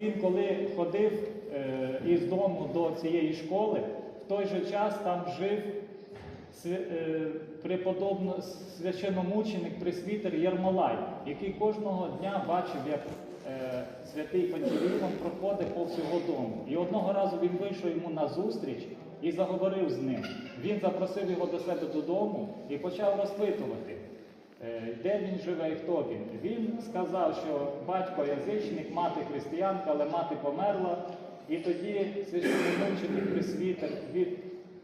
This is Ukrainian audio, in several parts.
Він коли ходив е, із дому до цієї школи, в той же час там жив е, преподобно священомученик пресвітер Ярмолай, який кожного дня бачив, як е, святий Пантелеймон проходить по всього дому. І одного разу він вийшов йому на зустріч і заговорив з ним. Він запросив його до себе додому і почав розпитувати. Е, Де він живе і хто він? Він сказав, що батько язичник, мати християнка, але мати померла. І тоді священномученик присвітер від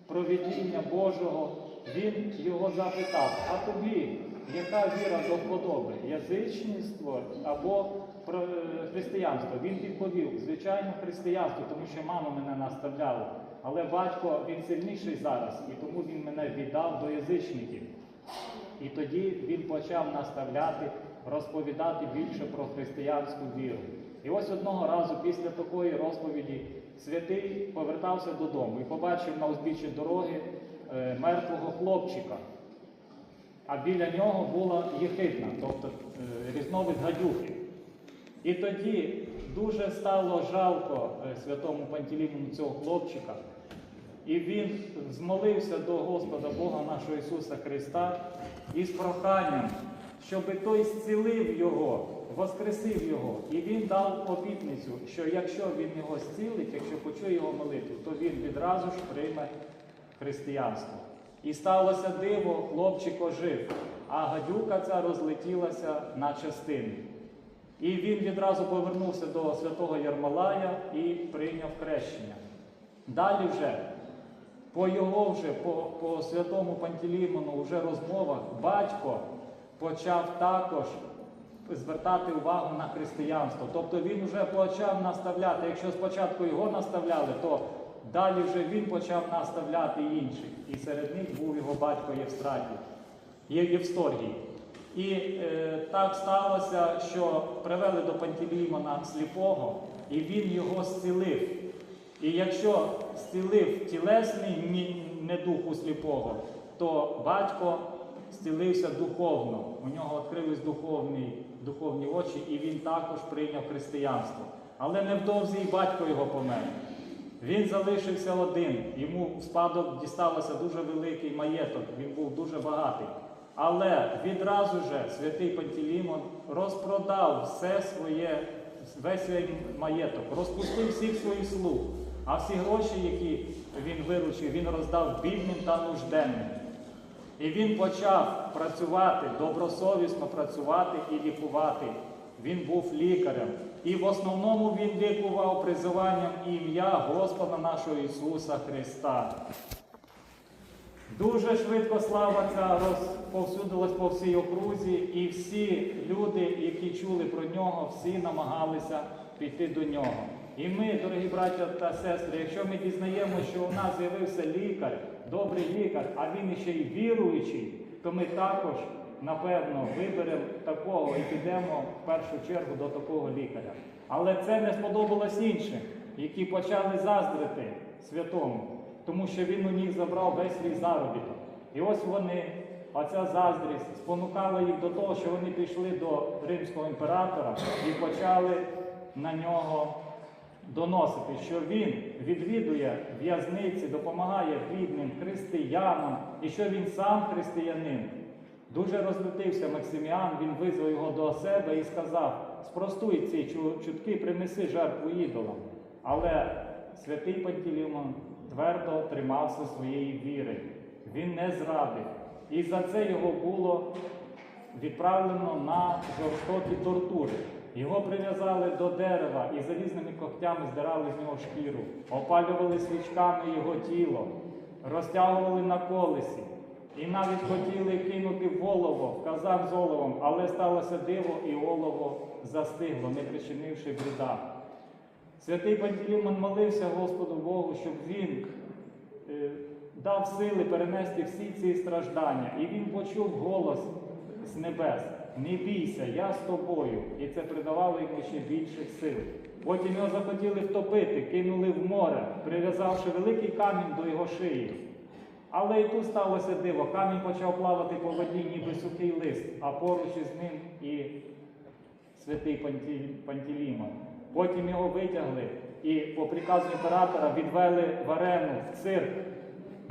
провідіння Божого, він його запитав, а тобі яка віра до вподоби? Язичництво або е, християнство? Він відповів, звичайно, християнство, тому що мама мене наставляла. Але батько він сильніший зараз, і тому він мене віддав до язичників. І тоді він почав наставляти, розповідати більше про християнську віру. І ось одного разу після такої розповіді святий повертався додому і побачив на узбіччі дороги е, мертвого хлопчика. А біля нього була єхидна, тобто е, різновид гадюки. І тоді дуже стало жалко е, святому Пантелеймону цього хлопчика. І він змолився до Господа Бога нашого Ісуса Христа із проханням, щоб той зцілив його, воскресив його. І він дав обітницю, що якщо він його зцілить, якщо почує його молитву, то він відразу ж прийме християнство. І сталося диво, хлопчик ожив, а гадюка ця розлетілася на частини. І він відразу повернувся до святого Ярмолая і прийняв хрещення. Далі вже по його вже, по, по святому Пантелеймону вже розмовах батько почав також звертати увагу на християнство. Тобто він вже почав наставляти. Якщо спочатку його наставляли, то далі вже він почав наставляти інших. І серед них був його батько Євстратій, Євсторгій. І е, так сталося, що привели до Пантелеймона сліпого, і він його зцілив. І якщо зцілив тілесний ні- недух у сліпого, то батько зцілився духовно. У нього відкрились духовні, духовні очі, і він також прийняв християнство. Але невдовзі і батько його помер. Він залишився один. Йому в спадок дісталося дуже великий маєток, він був дуже багатий. Але відразу же святий Пантелеймон розпродав все своє, весь свій маєток, розпустив всіх своїх слуг. А всі гроші, які він виручив, він роздав бідним та нужденним. І він почав працювати, добросовісно працювати і лікувати. Він був лікарем. І в основному він лікував призиванням ім'я Господа нашого Ісуса Христа. Дуже швидко слава ця розповсюдилась по всій окрузі, і всі люди, які чули про нього, всі намагалися піти до нього. І ми, дорогі браття та сестри, якщо ми дізнаємося, що у нас з'явився лікар, добрий лікар, а він ще й віруючий, то ми також, напевно, виберемо такого і підемо в першу чергу до такого лікаря. Але це не сподобалось іншим, які почали заздрити святому тому що він у них забрав весь свій заробіток. І ось вони, оця заздрість, спонукала їх до того, що вони пішли до римського імператора і почали на нього доносити, що він відвідує в'язниці, допомагає бідним християнам, і що він сам християнин. Дуже розлютився Максиміан, він визвав його до себе і сказав: спростуй ці чутки, принеси жертву ідолам. Але святий Пантелеймон твердо тримався своєї віри. Він не зрадив. І за це його було відправлено на жорстокі тортури. Його прив'язали до дерева і залізними когтями здирали з нього шкіру, опалювали свічками його тіло, розтягували на колесі. І навіть хотіли кинути в олово, в казан з оловом, але сталося диво, і олово застигло, не причинивши вреда. Святий Пантелеймон молився Господу Богу, щоб він е, дав сили перенести всі ці страждання. І він почув голос з небес: Не бійся, я з тобою. І це придавало йому ще більших сил. Потім його захотіли втопити, кинули в море, прив'язавши великий камінь до його шиї. Але і тут сталося диво. Камінь почав плавати по воді, ніби сухий лист, а поруч із ним і святий Панті- Пантелеймон. Потім його витягли і по приказу імператора відвели в арену, в цирк,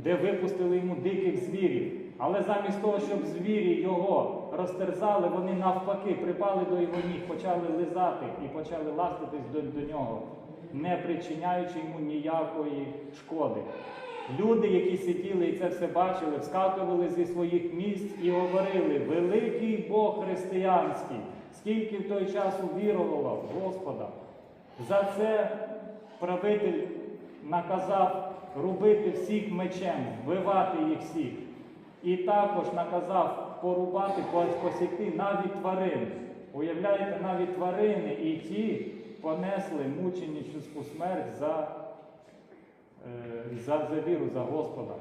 де випустили йому диких звірів. Але замість того, щоб звірі його розтерзали, вони навпаки припали до його ніг, почали лизати і почали ластитись до, до нього, не причиняючи йому ніякої шкоди. Люди, які сиділи і це все бачили, вскакували зі своїх місць і говорили: Великий Бог християнський, скільки в той час увірувало в Господа. За це правитель наказав рубити всіх мечем, вбивати їх всіх. І також наказав порубати, посікти навіть тварин. Уявляєте, навіть тварини і ті понесли мученическу смерть за, е, за, за віру, за Господа.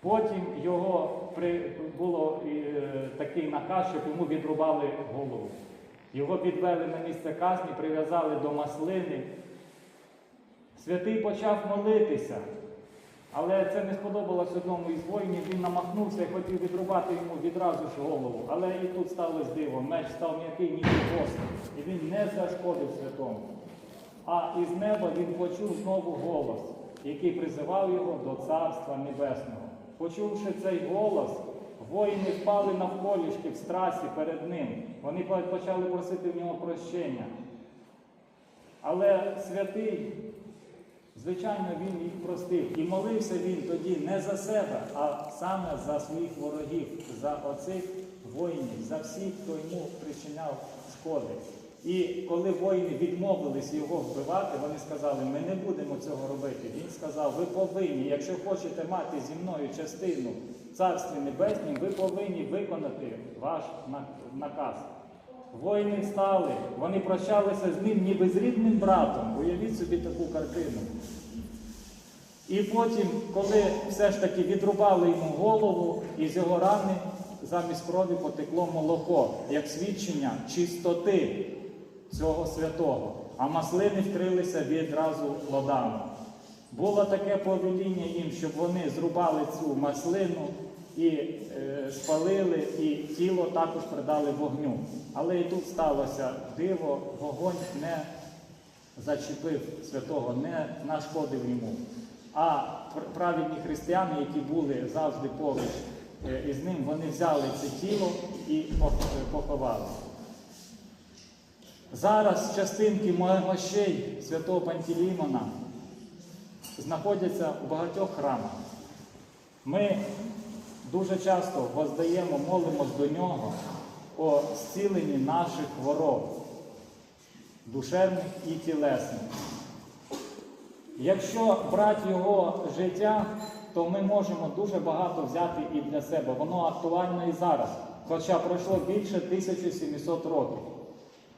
Потім його при, було е, такий наказ, щоб йому відрубали голову. Його підвели на місце казні, прив'язали до маслини. Святий почав молитися, але це не сподобалось одному із воїнів. Він намахнувся і хотів відрубати йому відразу ж голову. Але і тут сталося диво. Меч став м'який, ніби гострий, і він не зашкодив святому. А із неба він почув знову голос, який призивав його до Царства Небесного. Почувши цей голос, воїни впали навколішки в страсі перед ним. Вони почали просити в нього прощення. Але святий, звичайно, він їх простив. І молився він тоді не за себе, а саме за своїх ворогів, за оцих воїнів, за всіх, хто йому причиняв шкоди. І коли воїни відмовились його вбивати, вони сказали, ми не будемо цього робити. Він сказав, ви повинні, якщо хочете мати зі мною частину Царстві Небеснім, ви повинні виконати ваш наказ. Воїни встали, вони прощалися з ним ніби з рідним братом. Уявіть собі таку картину. І потім, коли все ж таки відрубали йому голову, із його рани замість крові потекло молоко, як свідчення чистоти цього святого, а маслини вкрилися відразу плодами. Було таке повеління їм, щоб вони зрубали цю маслину і е, спалили, і тіло також придали вогню. Але і тут сталося диво, вогонь не зачепив святого, не нашкодив йому. А пр- праведні християни, які були завжди поруч е, із ним, вони взяли це тіло і поховали. Зараз частинки мощей святого Пантелеймона знаходяться у багатьох храмах. Ми дуже часто воздаємо, молимось до нього о зціленні наших хвороб, душевних і тілесних. Якщо брати його життя, то ми можемо дуже багато взяти і для себе. Воно актуально і зараз, хоча пройшло більше 1700 років.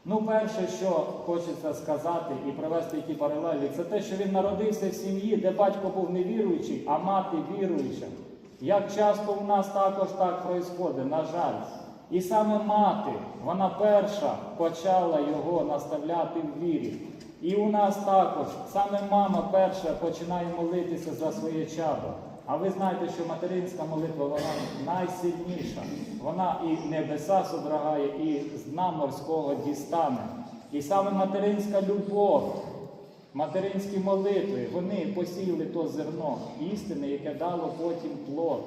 Ну, перше, що хочеться сказати і привести які паралелі, це те, що він народився в сім'ї, де батько був невіруючий, а мати віруюча. Як часто у нас також так происходить, на жаль. І саме мати, вона перша почала його наставляти в вірі. І у нас також саме мама перша починає молитися за своє чадо. А ви знаєте, що материнська молитва вона найсильніша. Вона і небеса содрагає, і з дна морського дістане. І саме материнська любов, материнські молитви, вони посіяли то зерно істини, яке дало потім плод.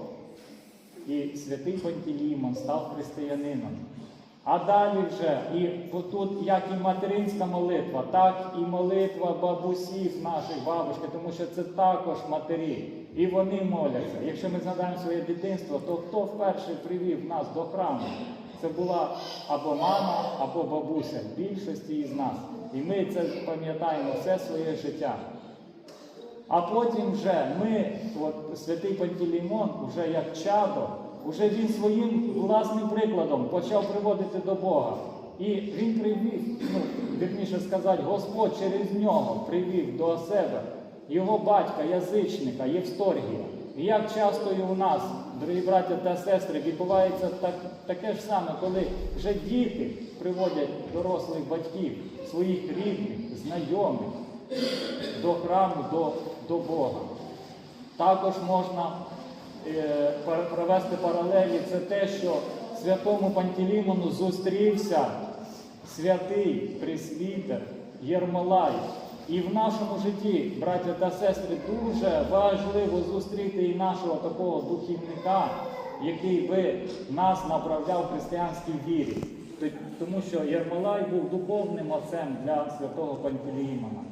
І святий Пантелеймон став християнином. А далі вже і тут як і материнська молитва, так і молитва бабусів наших бабушки, тому що це також матері. І вони моляться. Якщо ми згадаємо своє дитинство, то хто вперше привів нас до храму? Це була або мама, або бабуся, в більшості із нас. І ми це пам'ятаємо все своє життя. А потім вже ми, от святий Пантелеймон, вже як чадо, вже він своїм власним прикладом почав приводити до Бога. І він привів, ну, вірніше сказати, Господь через нього привів до себе його батька, язичника, Євсторгія. І як часто і у нас, дорогі браття та сестри, відбувається так, таке ж саме, коли вже діти приводять дорослих батьків, своїх рідних, знайомих до храму, до, до Бога. Також можна е, провести паралелі, це те, що святому Пантелеймону зустрівся святий пресвітер Єрмолай. І в нашому житті, браття та сестри, дуже важливо зустріти і нашого такого духівника, який би нас направляв в християнській вірі. Тому що Єрмолай був духовним отцем для святого Пантелеїмона.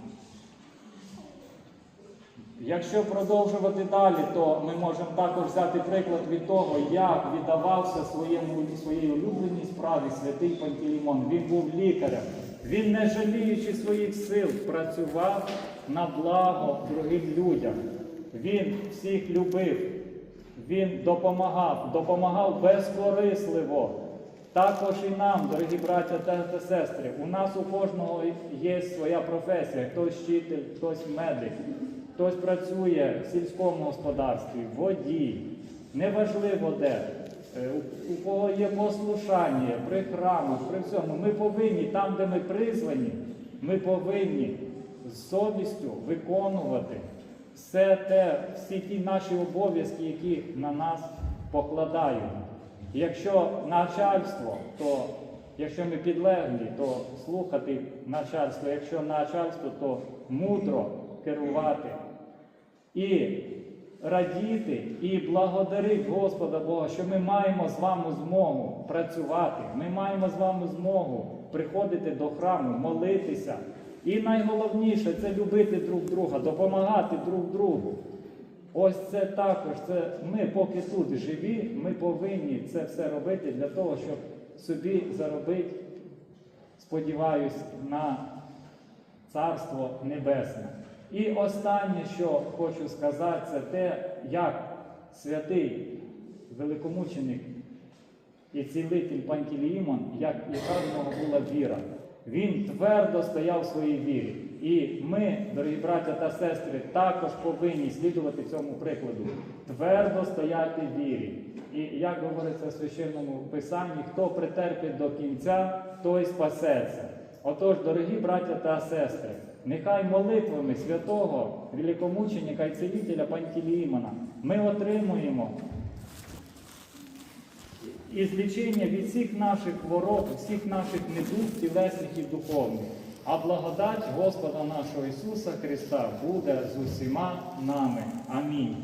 Якщо продовжувати далі, то ми можемо також взяти приклад від того, як віддавався своєму, своїй улюбленій справі святий Пантелеймон. Він був лікарем. Він, не жаліючи своїх сил, працював на благо другим людям. Він всіх любив, він допомагав, допомагав безкорисливо. Також і нам, дорогі браття та, сестри, у нас у кожного є своя професія, хтось вчитель, хтось медик, хтось працює в сільському господарстві, водій, неважливо де. Е, у кого є послушання при храмах, при всьому. Ми повинні, там, де ми призвані, ми повинні з совістю виконувати все те, всі ті наші обов'язки, які на нас покладають. Якщо начальство, то якщо ми підлеглі, то слухати начальство, якщо начальство, то мудро керувати і радіти, і благодарити Господа Бога, що ми маємо з вами змогу працювати, ми маємо з вами змогу приходити до храму, молитися. І найголовніше це любити друг друга, допомагати друг другу. Ось це також, це ми, поки тут живі, ми повинні це все робити для того, щоб собі заробити, сподіваюсь, на Царство Небесне. І останнє, що хочу сказати, це те, як святий великомученик і цілитель Пантелеїмон, як яка в нього була віра. Він твердо стояв в своїй вірі. І ми, дорогі браття та сестри, також повинні слідувати цьому прикладу, твердо стояти в вірі. І як говориться в священному писанні, хто претерпить до кінця, той спасеться. Отож, дорогі браття та сестри, нехай молитвами святого великомученика і цілителя Пантелеїмона ми отримуємо і злічення від всіх наших хвороб, всіх наших недуг, тілесних і духовних. А благодать Господа нашого Ісуса Христа буде з усіма нами. Амінь.